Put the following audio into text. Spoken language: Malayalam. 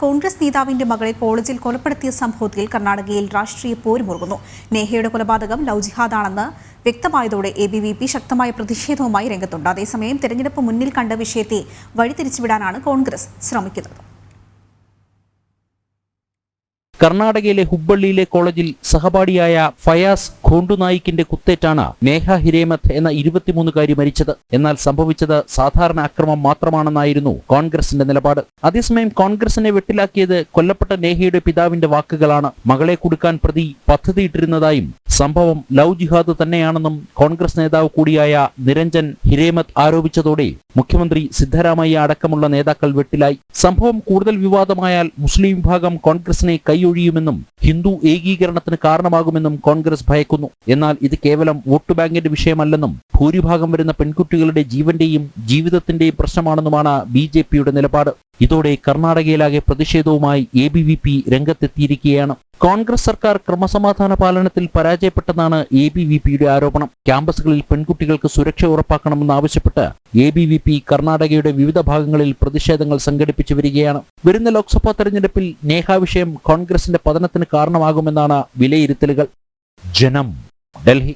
കോൺഗ്രസ് നേതാവിന്റെ മകളെ കോളേജിൽ കൊലപ്പെടുത്തിയ സംഭവത്തിൽ കർണാടകയിൽ രാഷ്ട്രീയ പോരുമുറുകുന്നു. നേഹയുടെ കൊലപാതകം ലവ് ജിഹാദാണെന്ന് വ്യക്തമായതോടെ എ ബി വി പി ശക്തമായ പ്രതിഷേധവുമായി രംഗത്തുണ്ട്. അതേസമയം തെരഞ്ഞെടുപ്പ് മുന്നിൽ കണ്ട വിഷയത്തെ വഴിതിരിച്ചുവിടാനാണ് കോൺഗ്രസ് ശ്രമിക്കുന്നത്. കർണാടകയിലെ ഹുബ്ബള്ളിയിലെ കോളേജിൽ സഹപാഠിയായ ഫയാസ് ഖോണ്ടുനായിക്കിന്റെ കുത്തേറ്റാണ് നേഹ ഹിരേമത്ത് എന്ന ഇരുപത്തിമൂന്നുകാരി മരിച്ചത്. എന്നാൽ സംഭവിച്ചത് സാധാരണ അക്രമം മാത്രമാണെന്നായിരുന്നു കോൺഗ്രസിന്റെ നിലപാട്. അതേസമയം കോൺഗ്രസിനെ വെട്ടിലാക്കിയത് കൊല്ലപ്പെട്ട നേഹയുടെ പിതാവിന്റെ വാക്കുകളാണ് മകളെ കൊടുക്കാൻ പ്രതി പദ്ധതിയിട്ടിരുന്നതായും സംഭവം ലവ് ജിഹാദ് തന്നെയാണെന്നും കോൺഗ്രസ് നേതാവ് കൂടിയായ നിരഞ്ജൻ ഹിരേമത്ത് ആരോപിച്ചതോടെ മുഖ്യമന്ത്രി സിദ്ധരാമയ്യ അടക്കമുള്ള നേതാക്കൾ വെട്ടിലായി. സംഭവം കൂടുതൽ വിവാദമായാൽ മുസ്ലിം വിഭാഗം കോൺഗ്രസിനെ കൈയൊഴിയുമെന്നും ഹിന്ദു ഏകീകരണത്തിന് കാരണമാകുമെന്നും കോൺഗ്രസ് ഭയക്കുന്നു. എന്നാൽ ഇത് കേവലം വോട്ട് ബാങ്കിന്റെ വിഷയമല്ലെന്നും ഭൂരിഭാഗം വരുന്ന പെൺകുട്ടികളുടെ ജീവന്റെയും ജീവിതത്തിന്റെയും പ്രശ്നമാണെന്നുമാണ് ബി നിലപാട്. ഇതോടെ കർണാടകയിലാകെ പ്രതിഷേധവുമായി എ ബി വി പി രംഗത്തെത്തിയിരിക്കുകയാണ്. കോൺഗ്രസ് സർക്കാർ ക്രമസമാധാന പാലനത്തിൽ പരാജയപ്പെട്ടെന്നാണ് എ ബി വി പിയുടെ ആരോപണം. ക്യാമ്പസുകളിൽ പെൺകുട്ടികൾക്ക് സുരക്ഷ ഉറപ്പാക്കണമെന്നാവശ്യപ്പെട്ട് എ ബി വി പി കർണാടകയുടെ വിവിധ ഭാഗങ്ങളിൽ പ്രതിഷേധങ്ങൾ സംഘടിപ്പിച്ചു വരികയാണ്. വരുന്ന ലോക്സഭാ തെരഞ്ഞെടുപ്പിൽ നേഹ വിഷയം കോൺഗ്രസിന്റെ പതനത്തിന് കാരണമാകുമെന്നാണ് വിലയിരുത്തലുകൾ. ജനം ഡൽഹി.